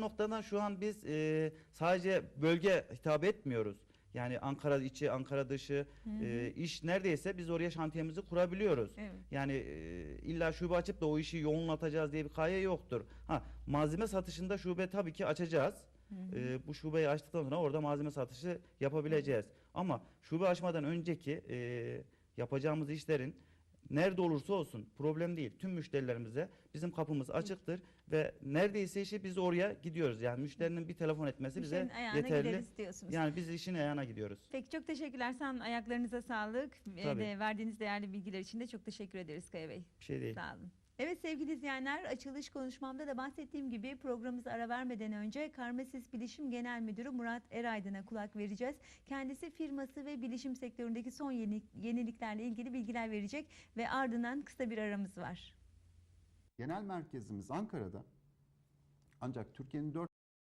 Noktadan şu an biz e, sadece bölge hitap etmiyoruz. Yani Ankara içi, Ankara dışı e, iş neredeyse biz oraya şantiyemizi kurabiliyoruz. Evet. Yani e, illa şube açıp da o işi yoğunlatacağız diye bir kaye yoktur. Ha malzeme satışında şube tabii ki açacağız. E, bu şubeyi açtıktan sonra orada malzeme satışı yapabileceğiz. Ama şube açmadan önceki e, yapacağımız işlerin nerede olursa olsun problem değil. Tüm müşterilerimize bizim kapımız açıktır ve neredeyse işi biz oraya gidiyoruz. Yani müşterinin bir telefon etmesi Müşterinin bize ayağına yeterli. gideriz diyorsunuz. Yani biz işin ayağına gidiyoruz. Peki çok teşekkürler. Sen ayaklarınıza sağlık. Ee, Tabii. de verdiğiniz değerli bilgiler için de çok teşekkür ederiz Kaya Bey. Bir şey değil. Sağ olun. Evet sevgili izleyenler açılış konuşmamda da bahsettiğim gibi programımıza ara vermeden önce Karmesis Bilişim Genel Müdürü Murat Eraydın'a kulak vereceğiz. Kendisi firması ve bilişim sektöründeki son yeni, yeniliklerle ilgili bilgiler verecek ve ardından kısa bir aramız var. Genel merkezimiz Ankara'da. Ancak Türkiye'nin dört